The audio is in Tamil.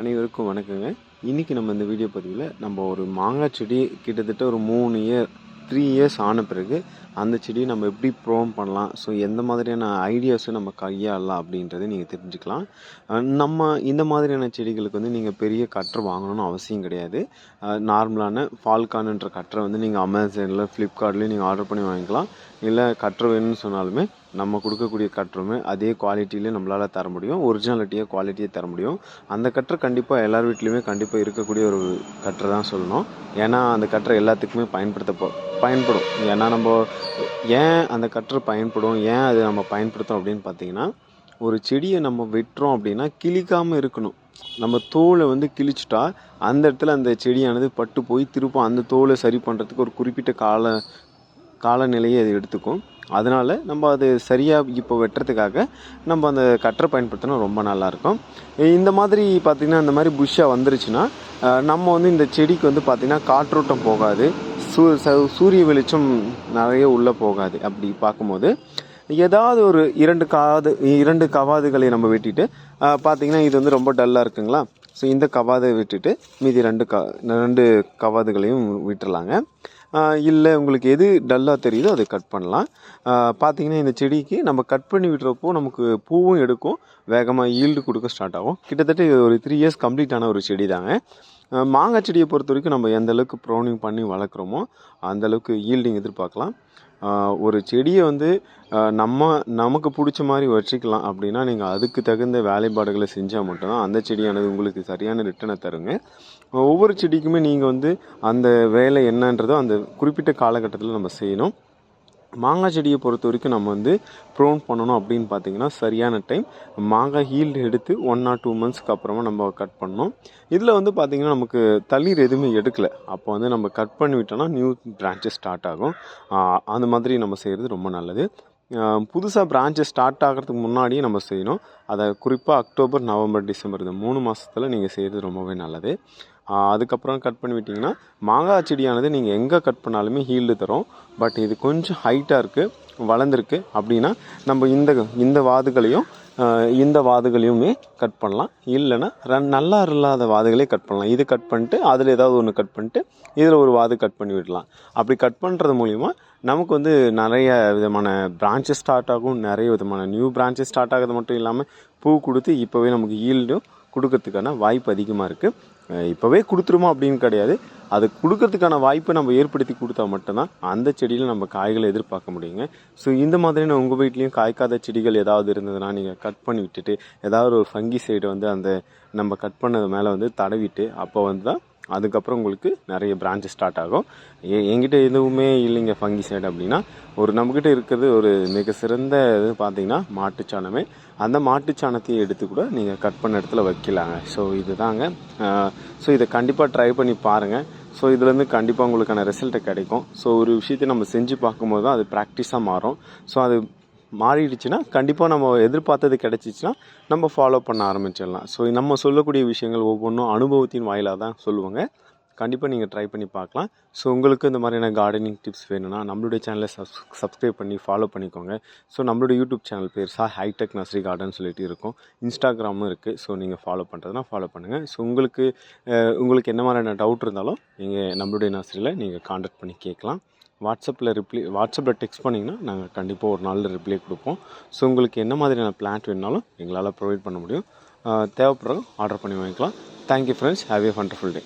அனைவருக்கும் வணக்கங்க. இன்றைக்கி நம்ம இந்த வீடியோ பதிவில் நம்ம ஒரு மாங்காய் செடி கிட்டத்தட்ட ஒரு மூணு இயர் த்ரீ இயர்ஸ் ஆன பிறகு அந்த செடியை நம்ம எப்படி ப்ரோம் பண்ணலாம்? ஸோ எந்த மாதிரியான ஐடியாஸும் நம்ம கையாளலாம் அப்படின்றத நீங்கள் தெரிஞ்சுக்கலாம். நம்ம இந்த மாதிரியான செடிகளுக்கு வந்து நீங்கள் பெரிய கற்றை வாங்கணும்னு அவசியம் கிடையாது. நார்மலான ஃபால்கான்ன்ற கட்டரை வந்து நீங்கள் அமேசானில் ஃப்ளிப்கார்ட்லேயும் நீங்கள் ஆர்டர் பண்ணி வாங்கிக்கலாம். இல்லை கற்றை வேணும்னு சொன்னாலுமே நம்ம கொடுக்கக்கூடிய கட்டுருமே அதே குவாலிட்டியிலே நம்மளால் தர முடியும். ஒரிஜினாலிட்டியாக குவாலிட்டியை தர முடியும். அந்த கற்றை கண்டிப்பாக எல்லார் வீட்லேயுமே கண்டிப்பாக இருக்கக்கூடிய ஒரு கற்றை தான் சொல்லணும். ஏன்னா அந்த கற்றை எல்லாத்துக்குமே பயன்படுத்தப்போ பயன்படும். ஏன்னா நம்ம ஏன் அந்த கற்றை பயன்படும்? ஏன் அது நம்ம பயன்படுத்தோம் அப்படின்னு பார்த்தீங்கன்னா ஒரு செடியை நம்ம வெட்டுறோம் அப்படின்னா கிழிக்காமல் இருக்கணும். நம்ம தோலை வந்து கிழிச்சிட்டா அந்த இடத்துல அந்த செடியானது பட்டு போய் திரும்ப அந்த தோலை சரி பண்ணுறதுக்கு ஒரு குறிப்பிட்ட கால காலநிலையை அது எடுத்துக்கும். அதனால் நம்ம அது சரியாக இப்போ வெட்டுறதுக்காக நம்ம அந்த கட்டரை பயன்படுத்தினா ரொம்ப நல்லாயிருக்கும். இந்த மாதிரி பார்த்திங்கன்னா இந்த மாதிரி புஷ்ஷாக வந்துருச்சுன்னா நம்ம வந்து இந்த செடிக்கு வந்து பார்த்திங்கன்னா காற்றோட்டம் போகாது. சூ ச- சூரிய வெளிச்சம் நிறைய உள்ளே போகாது. அப்படி பார்க்கும்போது ஏதாவது ஒரு இரண்டு காது இரண்டு கவாதுகளை நம்ம வெட்டிட்டு பார்த்திங்கன்னா பார்த்தீங்கன்னா இது வந்து ரொம்ப டல்லாக இருக்குங்களா? ஸோ இந்த கவாதை விட்டுட்டு மீதி ரெண்டு க ரெண்டு கவாதுகளையும் விட்டுறலாங்க. இல்லை உங்களுக்கு எது டல்லாக தெரியுதோ அதை கட் பண்ணலாம். பார்த்திங்கன்னா பார்த்தீங்கன்னா இந்த செடிக்கு நம்ம கட் பண்ணி விடுறப்போ நமக்கு பூவும் எடுக்கும். வேகமாக ஈல்டு கொடுக்க ஸ்டார்ட் ஆகும். கிட்டத்தட்ட ஒரு த்ரீ இயர்ஸ் கம்ப்ளீட் ஆன ஒரு செடி தாங்க மாங்காய் செடியை பொறுத்த வரைக்கும் நம்ம எந்த அளவுக்கு ப்ரௌனிங் பண்ணி வளர்க்குறோமோ அந்தளவுக்கு ஈல்டிங் எதிர்பார்க்கலாம். ஒரு செடியை வந்து நம்ம நமக்கு பிடிச்ச மாதிரி வச்சுக்கலாம் அப்படின்னா நீங்கள் அதுக்கு தகுந்த வேலைப்பாடுகளை செஞ்சால் மட்டும்தான் அந்த செடியானது உங்களுக்கு சரியான ரிட்டனை தருங்க. ஒவ்வொரு செடிக்குமே நீங்கள் வந்து அந்த வேலை என்னன்றதோ அந்த குறிப்பிட்ட காலகட்டத்தில் நம்ம செய்யணும். மாங்காய் செடியை பொறுத்த வரைக்கும் நம்ம வந்து ப்ரோன் பண்ணணும் அப்படின்னு பார்த்தீங்கன்னா சரியான டைம் மாங்காய் ஹீல்டு எடுத்து ஒன் ஆர் டூ மந்த்ஸ்க்கு அப்புறமா நம்ம கட் பண்ணோம் இதில் வந்து பார்த்தீங்கன்னா நமக்கு தளிர் எதுவுமே எடுக்கலை. அப்போ வந்து நம்ம கட் பண்ணி விட்டோம்னா நியூ பிரான்ச்சஸ் ஸ்டார்ட் ஆகும் அந்த மாதிரி நம்ம செய்கிறது ரொம்ப நல்லது. புதுசாக பிரான்ச்சஸ் ஸ்டார்ட் ஆகிறதுக்கு முன்னாடியே நம்ம செய்யணும். அதை குறிப்பாக அக்டோபர் நவம்பர் டிசம்பர் இந்த மூணு மாதத்தில் நீங்கள் செய்கிறது ரொம்பவே நல்லது. அதுக்கப்புறம் கட் பண்ணி விட்டிங்கன்னா மாங்காய் செடியானது நீங்கள் எங்கே கட் பண்ணாலுமே ஹீல்டு தரும். பட் இது கொஞ்சம் ஹைட்டாக இருக்குது வளர்ந்துருக்கு அப்படின்னா நம்ம இந்த இந்த வாதுகளையும் இந்த வாதுகளையுமே கட் பண்ணலாம். இல்லைன்னா ரன் நல்லா இல்லாத வாதுகளே கட் பண்ணலாம். இது கட் பண்ணிட்டு அதில் ஏதாவது ஒன்று கட் பண்ணிட்டு இதில் ஒரு வாது கட் பண்ணி விடலாம் அப்படி கட் பண்ணுறது மூலிமா நமக்கு வந்து நிறைய விதமான பிரான்ச்சஸ் ஸ்டார்ட் ஆகும் நிறைய விதமான நியூ பிரான்ச்சஸ் ஸ்டார்ட் ஆகிறது மட்டும் இல்லாமல் பூ கொடுத்து இப்போவே நமக்கு ஈல்டும் கொடுக்கறதுக்கான வாய்ப்பு அதிகமாக இருக்குது இப்போவே கொடுத்துருமா அப்படின்னு கிடையாது. அது கொடுக்கறதுக்கான வாய்ப்பை நம்ம ஏற்படுத்தி கொடுத்தா மட்டும்தான் அந்த செடியில் நம்ம காய்களை எதிர்பார்க்க முடியுங்க. ஸோ இந்த மாதிரியான உங்கள் வீட்லேயும் காய்க்காத செடிகள் ஏதாவது இருந்ததுன்னா நீங்கள் கட் பண்ணி விட்டுட்டு ஏதாவது ஒரு ஃபங்கி சைடு வந்து அந்த நம்ம கட் பண்ணது மேலே வந்து தடவிட்டு அப்போ வந்து தான் அதுக்கப்புறம் உங்களுக்கு நிறைய பிரான்ச்சஸ் ஸ்டார்ட் ஆகும். எ என்கிட்ட எதுவுமே இல்லைங்க ஃபங்கி சைடு அப்படின்னா. ஒரு நம்மக்கிட்ட இருக்கிறது ஒரு மிக சிறந்த இது பார்த்தீங்கன்னா மாட்டுச்சாணமே அந்த மாட்டுச்சாணத்தையும் எடுத்து கூட நீங்கள் கட் பண்ண இடத்துல வைக்கலாங்க. ஸோ இதுதாங்க. ஸோ இதை கண்டிப்பாக ட்ரை பண்ணி பாருங்கள் ஸோ இதுலேருந்து கண்டிப்பாக உங்களுக்கான ரிசல்ட்டு கிடைக்கும். ஸோ ஒரு விஷயத்தை நம்ம செஞ்சு பார்க்கும்போது தான் அது ப்ராக்டிஸாக மாறும். ஸோ அது மாறிடுச்சுன்னா கண்டிப்பாக நம்ம எதிர்பார்த்தது கிடச்சிச்சின்னா நம்ம ஃபாலோ பண்ண ஆரம்பிச்சிடலாம். ஸோ நம்ம சொல்லக்கூடிய விஷயங்கள் ஒவ்வொன்றும் அனுபவத்தின் வாயிலாக தான் சொல்லுவாங்க. கண்டிப்பாக நீங்கள் ட்ரை பண்ணி பார்க்கலாம். ஸோ உங்களுக்கு இந்த மாதிரியான கார்டனிங் டிப்ஸ் வேணும்னா நம்மளுடைய சேனலை சப்ஸ் சப்ஸ்கிரைப் பண்ணி ஃபாலோ பண்ணிக்கோங்க. ஸோ நம்மளுடைய யூடியூப் சேனல் பேர் சா ஹைடெக் நர்சரி கார்டன் சொல்லிட்டு இருக்கும். இன்ஸ்டாகிராமும் இருக்குது ஸோ நீங்கள் ஃபாலோ பண்ணுறதுனா ஃபாலோ பண்ணுங்கள் ஸோ உங்களுக்கு உங்களுக்கு என்ன மாதிரியான டவுட் இருந்தாலும் நீங்கள் நம்மளுடைய நர்சரியில் நீங்கள் காண்டாக்ட் பண்ணி கேட்கலாம். வாட்ஸ்அப்பில் ரிப்ளை வாட்ஸ்அப்பில் டெக்ஸ்ட் பண்ணிங்கன்னா நாங்கள் கண்டிப்பாக ஒரு நாளில் ரிப்ளை கொடுப்போம். ஸோ உங்களுக்கு என்ன மாதிரியான பிளான்ட் வேணுனாலும் எங்களால் ப்ரொவைட் பண்ண முடியும். தேவைப்படுறதும் ஆர்டர் பண்ணி வாங்கிக்கலாம். Thank you friends have a wonderful day